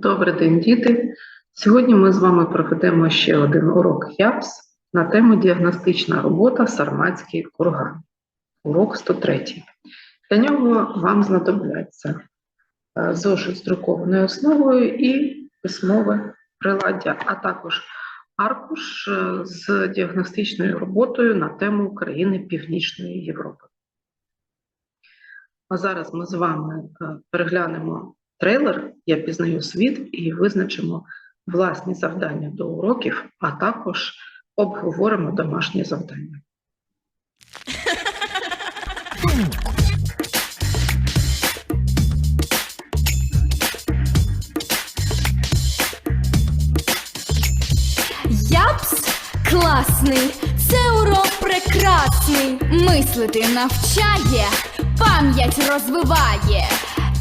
Добрий день, діти. Сьогодні ми з вами проведемо ще один урок ЯПС на тему діагностична робота Сарматський курган. Урок 103. Для нього вам знадобляться е, зошит з друкованою основою і письмове приладдя, а також аркуш е, з діагностичною роботою на тему України Північної Європи. А зараз ми з вами е, переглянемо трейлер Я пізнаю світ і визначимо власні завдання до уроків, а також обговоримо домашні завдання. Япс класний, це урок прекрасний. Мислити навчає, пам'ять розвиває.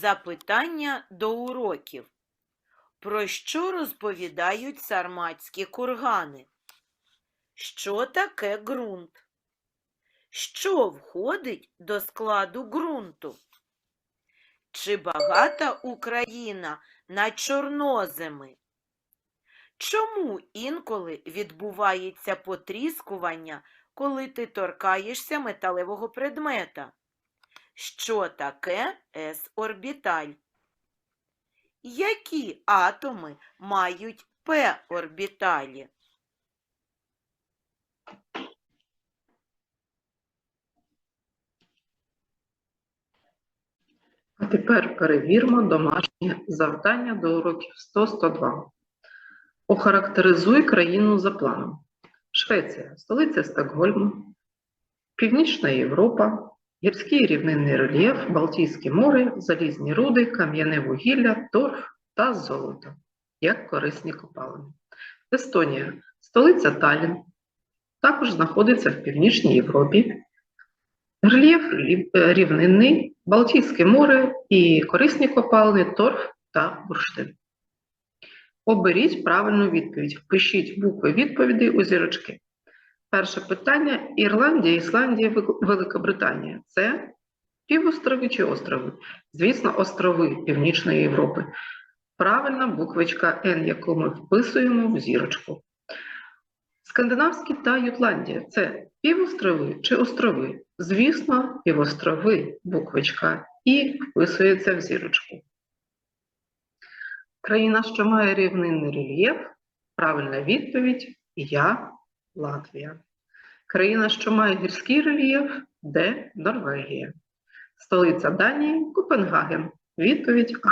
Запитання до уроків. Про що розповідають сарматські кургани? Що таке ґрунт? Що входить до складу ґрунту? Чи багата Україна на чорноземи? Чому інколи відбувається потріскування, коли ти торкаєшся металевого предмета? Що таке с-орбіталь? Які атоми мають п-орбіталі? А тепер перевіримо домашнє завдання до уроків 100-102. Охарактеризуй країну за планом. Швеція, столиця Стокгольму, Північна Європа, гірський рівнинний рельєф, Балтійське море, залізні руди, кам'яне вугілля, торф та золото, як корисні копалини. Естонія, столиця Таллін, також знаходиться в Північній Європі. Рельєф е, рівнинний, Балтійське море і корисні копалини, торф та бурштин. Оберіть правильну відповідь. Впишіть букви відповідей у зірочки. Перше питання: Ірландія, Ісландія, Великобританія. Це півострови чи острови? Звісно, острови Північної Європи. Правильна буквочка Н, яку ми вписуємо в зірочку. Скандинавські та Ютландія це півострови чи острови? Звісно, півострови, буквочка І вписується в зірочку. Країна, що має рівнинний рельєф, правильна відповідь Я Латвія. Країна, що має гірський рельєф, Д Норвегія. Столиця Данії Копенгаген. Відповідь А.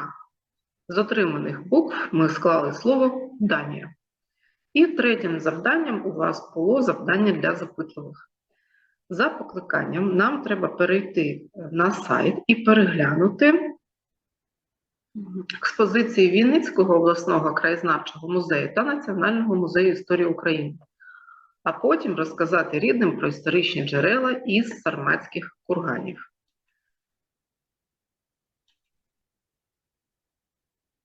З отриманих букв ми склали слово Данія. І третім завданням у вас було завдання для запитливих. За покликанням нам треба перейти на сайт і переглянути експозиції Вінницького обласного краєзнавчого музею та Національного музею історії України, а потім розказати рідним про історичні джерела із сарматських курганів.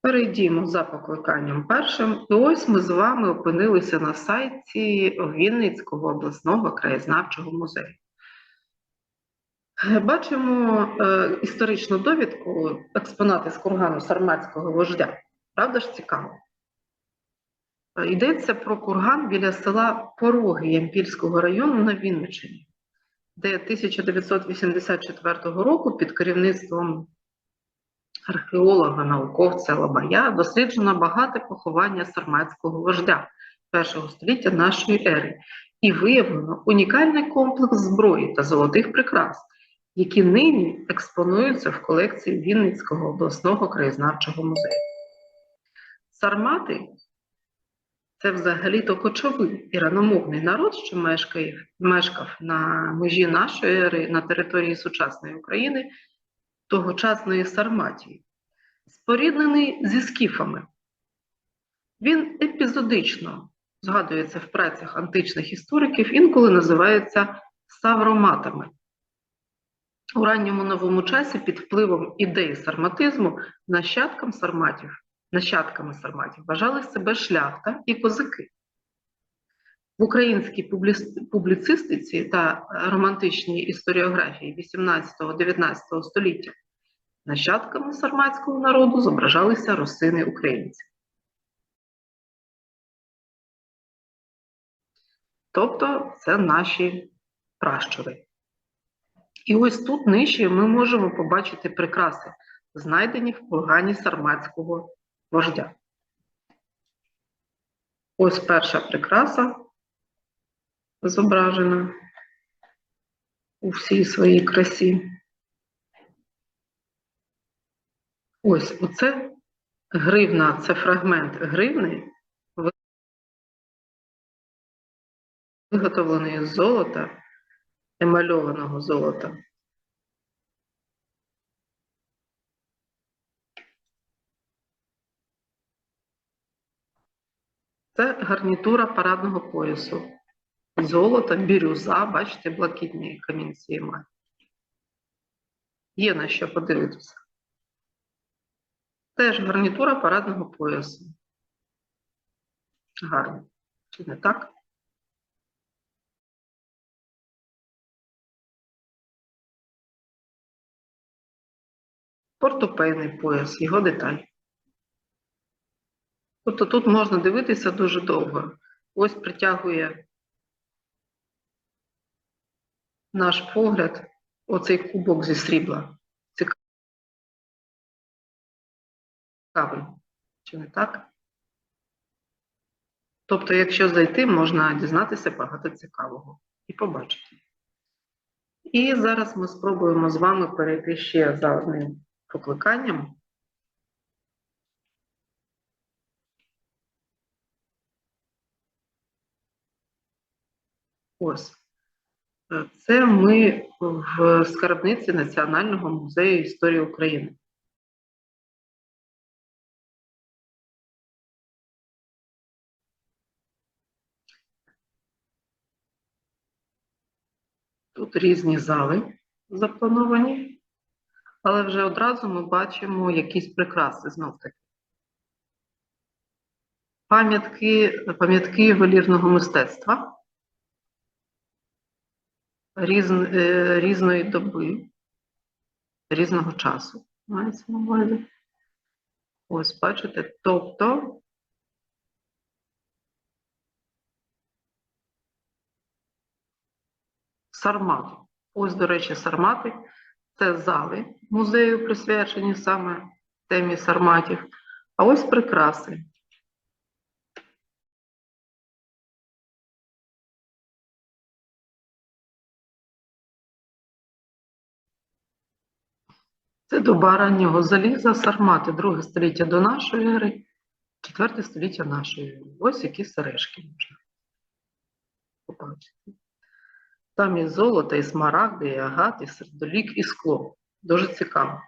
Перейдімо за покликанням першим. І ось ми з вами опинилися на сайті Вінницького обласного краєзнавчого музею. Бачимо е, історичну довідку, експонати з кургану сарматського вождя. Правда ж цікаво? Е, Йдеться про курган біля села Пороги Ямпільського району на Вінниччині, де 1984 року під керівництвом археолога, науковця Лабая досліджено багате поховання сарматського вождя першого століття нашої ери і виявлено унікальний комплекс зброї та золотих прикрас, які нині експонуються в колекції Вінницького обласного краєзнавчого музею. Сармати це взагалі-то кочовий і раномовний народ, що мешкає, мешкав на межі нашої ери на території сучасної України тогочасної Сарматії, споріднений зі скіфами. Він епізодично згадується в працях античних істориків, інколи називається савроматами. У ранньому новому часі під впливом ідеї сарматизму нащадкам сарматів, нащадками сарматів вважали себе шляхта і козаки. В українській публіцистиці та романтичній історіографії 18-19 століття нащадками сарматського народу зображалися русини українці. Тобто це наші пращури. І ось тут нижче ми можемо побачити прикраси, знайдені в кургані сарматського вождя. Ось перша прикраса зображена у всій своїй красі. Ось оце гривна, це фрагмент гривни, виготовлений з золота, емальованого золота. Це гарнітура парадного поясу. Золото, бірюза, бачите, блакитні камінці має. Є на що подивитися. Теж гарнітура парадного поясу. Гарно. Чи не так? Портопейний пояс, його деталь. Тобто тут можна дивитися дуже довго. Ось притягує наш погляд оцей кубок зі срібла. Цікавий. Чи не так? Тобто, якщо зайти, можна дізнатися багато цікавого і побачити. І зараз ми спробуємо з вами перейти ще за одним покликанням. Ось. Е, Це ми в скарбниці Національного музею історії України. Тут різні зали заплановані, але вже одразу ми бачимо якісь прикраси знов таки. Пам'ятки, пам'ятки ювелірного мистецтва різ, е, різної доби, різного часу. Мається на увазі. Ось, бачите, тобто Сармат. Ось, до речі, Сармати це зали музею, присвячені саме темі сарматів. А ось прикраси. Це доба раннього заліза, сармати, друге століття до нашої ери, четверте століття нашої ери. Ось які сережки можна побачити. Там і золото, і смарагди, і агат, і сердолік, і скло. Дуже цікаво.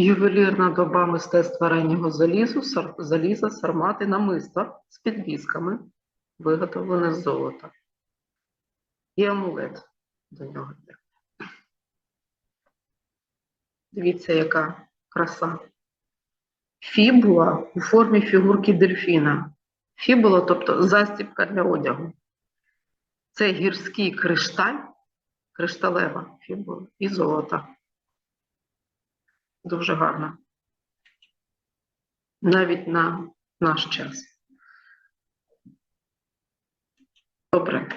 Ювелірна доба мистецтва раннього залізу, сар- заліза, сармати, намиста з підвісками, виготовлене з золота. І амулет до нього. Дивіться, яка краса. Фібула у формі фігурки дельфіна. Фібула, тобто застібка для одягу. Це гірський кришталь, кришталева фібула і золота. Дуже гарно. Навіть на наш час. Добре.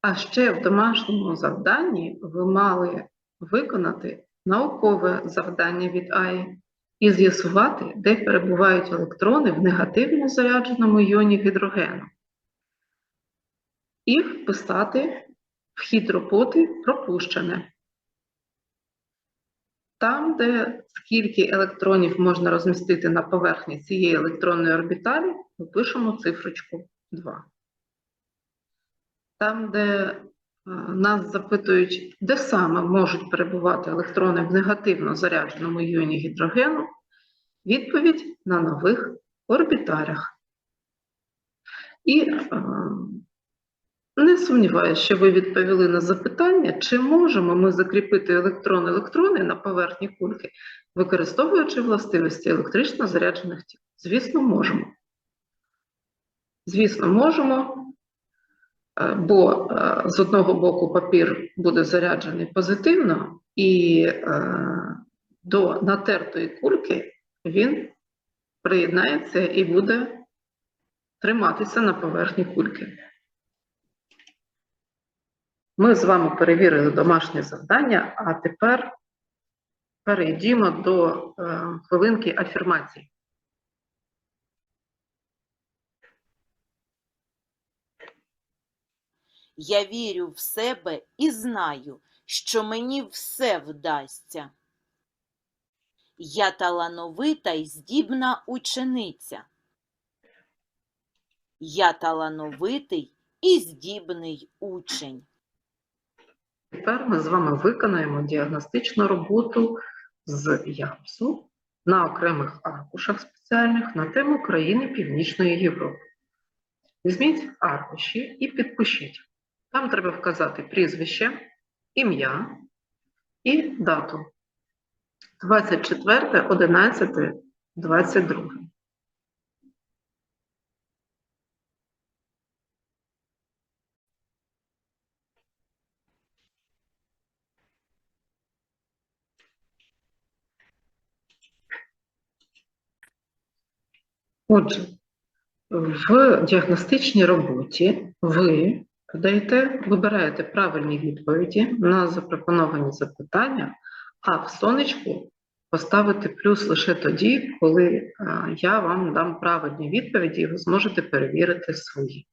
А ще в домашньому завданні ви мали виконати наукове завдання від АІ і з'ясувати, де перебувають електрони в негативно зарядженому іоні гідрогену. І вписати в хід роботи пропущене. Там, де скільки електронів можна розмістити на поверхні цієї електронної орбіталі, ми пишемо цифрочку 2. Там, де е, нас запитують, де саме можуть перебувати електрони в негативно зарядженому іоні гідрогену, відповідь на нових орбіталях. І е, не сумніваюся, що ви відповіли на запитання, чи можемо ми закріпити електрон-електрони на поверхні кульки, використовуючи властивості електрично заряджених тіл. Звісно, можемо. Звісно, можемо, е, бо е, з одного боку папір буде заряджений позитивно, і е, до натертої кульки він приєднається і буде триматися на поверхні кульки. Ми з вами перевірили домашнє завдання, а тепер перейдімо до е, хвилинки афірмацій. Я вірю в себе і знаю, що мені все вдасться. Я талановита й здібна учениця. Я талановитий і здібний учень. Тепер ми з вами виконаємо діагностичну роботу з ЯПСу на окремих аркушах спеціальних на тему країни Північної Європи. Візьміть аркуші і підпишіть. Там треба вказати прізвище, ім'я і дату. 24, 11, 22. Отже, в діагностичній роботі ви даєте, вибираєте правильні відповіді на запропоновані запитання, а в сонечку поставити плюс лише тоді, коли е, я вам дам правильні відповіді, і ви зможете перевірити свої.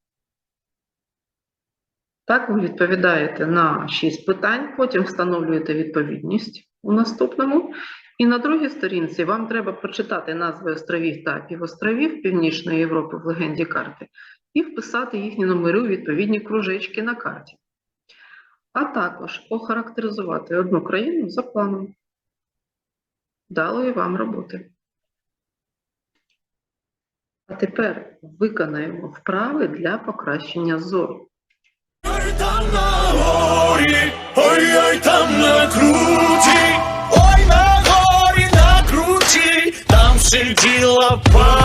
Так, ви відповідаєте на 6 питань, потім встановлюєте відповідність у наступному. І на другій сторінці вам треба прочитати назви островів та півостровів Північної Європи в легенді карти і вписати їхні номери у відповідні кружечки на карті. А також охарактеризувати одну країну за планом. Далої вам роботи. А тепер виконаємо вправи для покращення зору. Ой, там на горі, ой-ой, там на круті, там сиділа пара,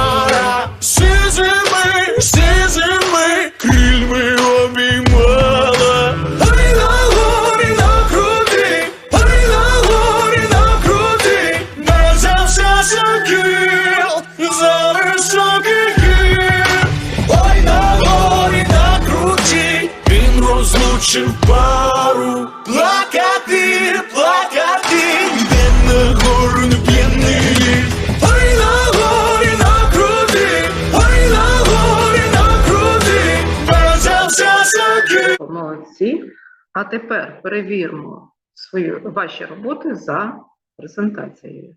А тепер перевіримо свої, ваші роботи за презентацією.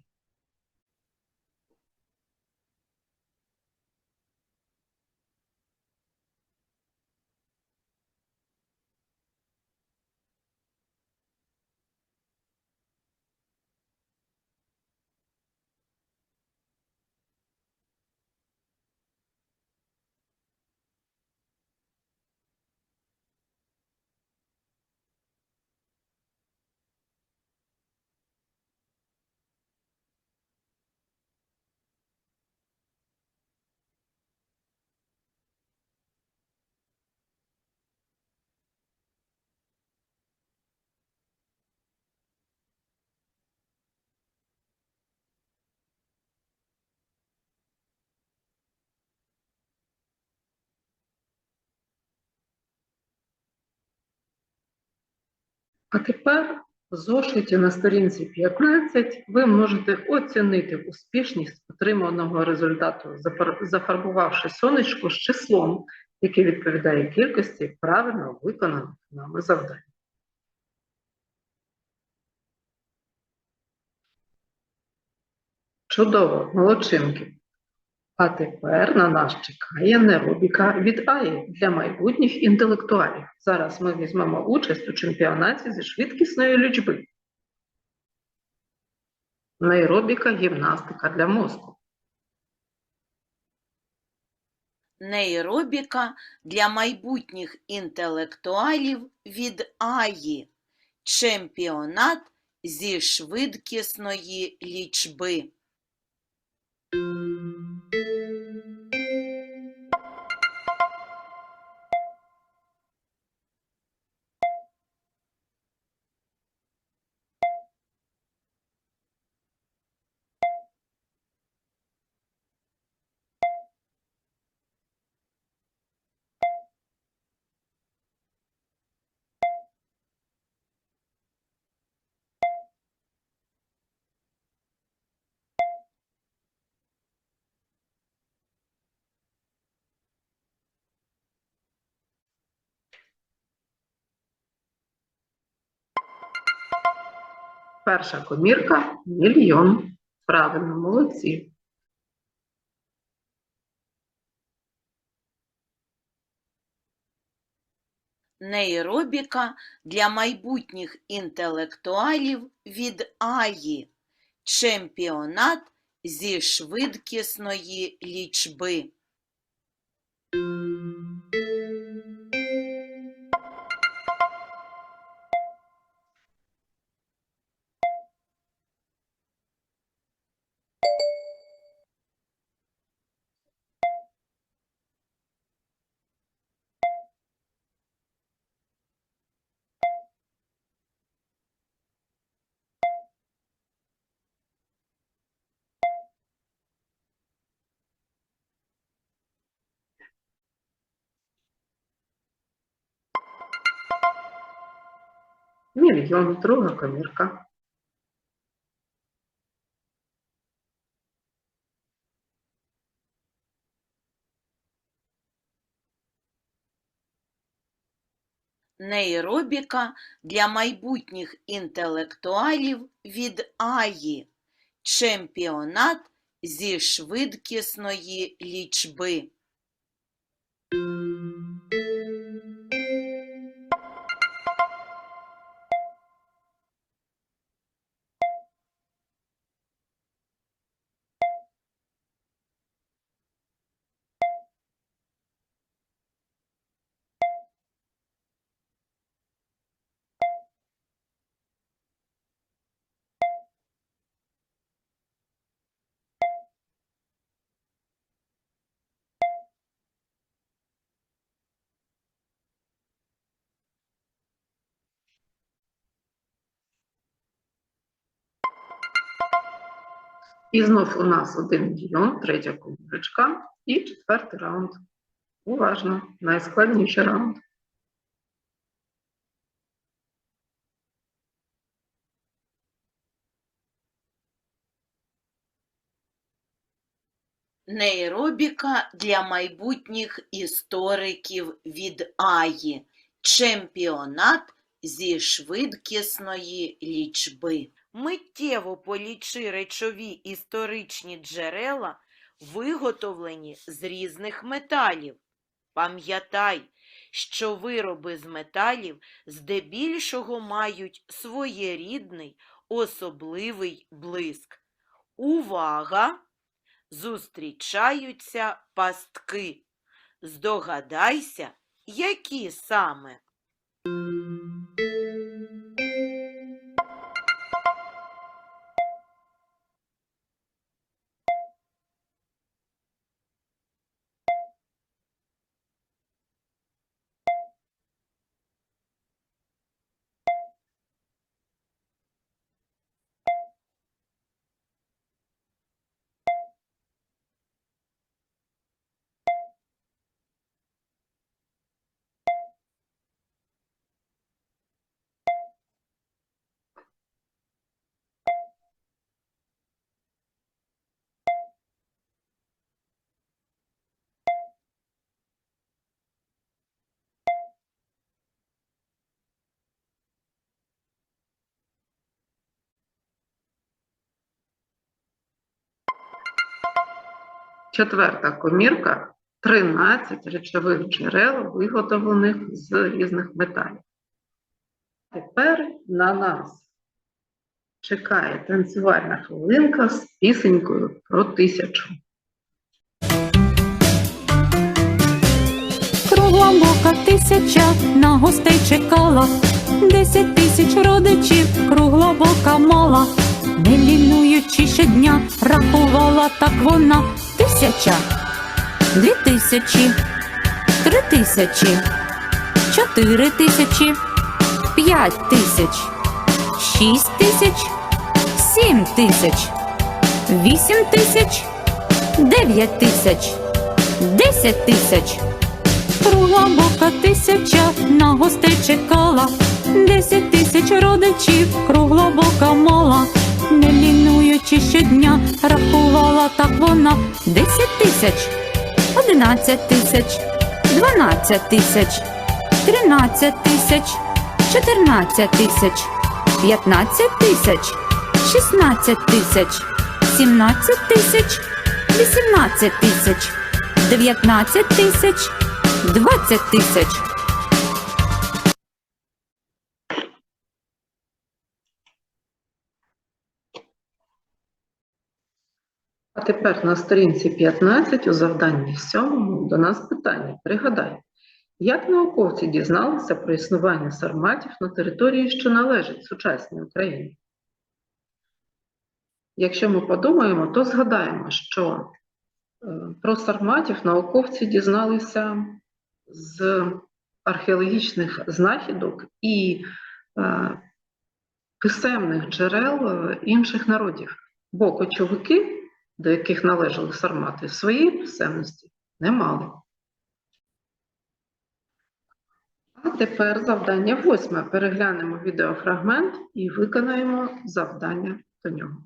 А тепер в зошиті на сторінці 15 ви можете оцінити успішність отриманого результату, зафарбувавши сонечко з числом, яке відповідає кількості правильно виконаних нами завдань. Чудово, молодчинки. А тепер на нас чекає неробіка від Аї для майбутніх інтелектуалів. Зараз ми візьмемо участь у чемпіонаті зі швидкісної лічби. Нейробіка гімнастика для мозку. Нейробіка для майбутніх інтелектуалів від Аї. Чемпіонат зі швидкісної лічби. Перша комірка мільйон. Правильно, молодці. Нейробіка для майбутніх інтелектуалів від Аї. Чемпіонат зі швидкісної лічби. Мільйон, друга комірка. Нейробіка для майбутніх інтелектуалів від Аї. Чемпіонат зі швидкісної лічби. І знов у нас один мільйон, третя комірочка і четвертий раунд. Уважно, найскладніший раунд. Нейробіка для майбутніх істориків від Аї. Чемпіонат зі швидкісної лічби. Миттєво полічи речові історичні джерела, виготовлені з різних металів. Пам'ятай, що вироби з металів здебільшого мають своєрідний особливий блиск. Увага! Зустрічаються пастки. Здогадайся, які саме. Четверта комірка 13 речових джерел, виготовлених з різних металів. Тепер на нас чекає танцювальна хвилинка з пісенькою про тисячу. Кругла бока тисяча на гостей чекала, десять тисяч родичів кругла бока мала, не лінуючи щодня, рахувала так вона тисяча, дві тисячі, три тисячі, чотири тисячі, п'ять тисяч, шість тисяч, сім тисяч, вісім тисяч, дев'ять тисяч, десять тисяч. Кругла бока тисяча на гостей чекала, десять тисяч родичів кругла бока мала, не лінуючи щодня, рахувала так вона десять тисяч, одинадцять тисяч, дванадцять тисяч, тринадцять тисяч, чотирнадцять тисяч, п'ятнадцять тисяч, шістнадцять тисяч, сімнадцять тисяч, вісімнадцять тисяч, дев'ятнадцять тисяч. 20 тисяч. Тепер на сторінці 15 у завданні 7 до нас питання. Пригадай, як науковці дізналися про існування сарматів на території, що належить сучасній Україні? Якщо ми подумаємо, то згадаємо, що е, про сарматів науковці дізналися з археологічних знахідок і е, писемних джерел е, інших народів, бо кочовики до яких належали сармати, своєї писемності не мали. А тепер завдання восьме. Переглянемо відеофрагмент і виконаємо завдання до нього.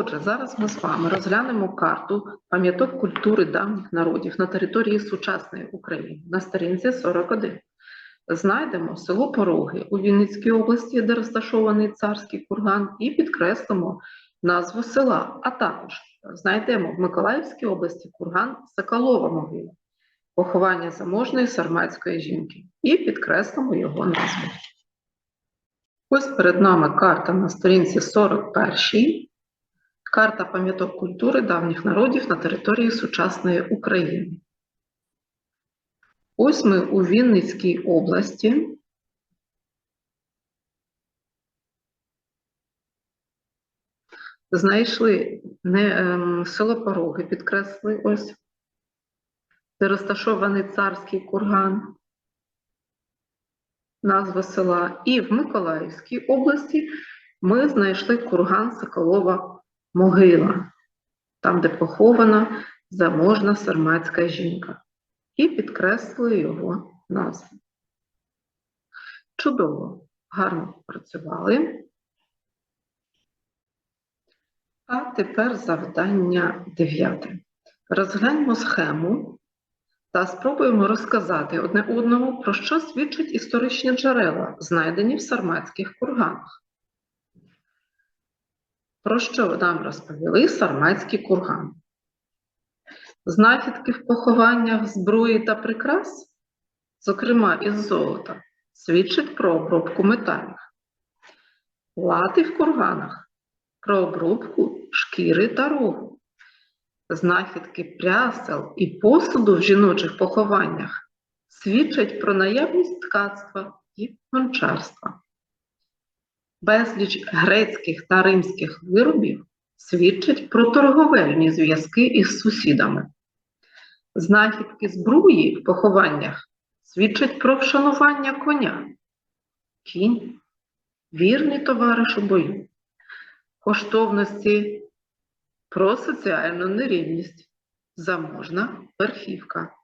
Отже, зараз ми з вами розглянемо карту пам'яток культури давніх народів на території сучасної України на сторінці 41. Знайдемо село Пороги у Вінницькій області, де розташований царський курган, і підкреслимо назву села, а також знайдемо в Миколаївській області курган Соколова могила, поховання заможної сарматської жінки, і підкреслимо його назву. Ось перед нами карта на сторінці 41. Карта пам'яток культури давніх народів на території сучасної України. Ось ми у Вінницькій області. Знайшли не, ем, село Пороги, підкресли ось, де розташований царський курган, назва села. І в Миколаївській області ми знайшли курган Соколова могила, там, де похована заможна сарматська жінка, і підкреслили його назву. Чудово, гарно працювали. А тепер завдання дев'яте. Розгляньмо схему та спробуємо розказати одне одному, про що свідчать історичні джерела, знайдені в сарматських курганах. Про що нам розповіли сарматські кургани? Знахідки в похованнях зброї та прикрас, зокрема із золота, свідчать про обробку металів. Лати в курганах про обробку шкіри та рогу. Знахідки прясел і посуду в жіночих похованнях свідчать про наявність ткацтва і гончарства. Безліч грецьких та римських виробів свідчать про торговельні зв'язки із сусідами. Знахідки збруї в похованнях свідчать про вшанування коня. Кінь вірний товариш у бою. Коштовності про соціальну нерівність. Заможна верхівка.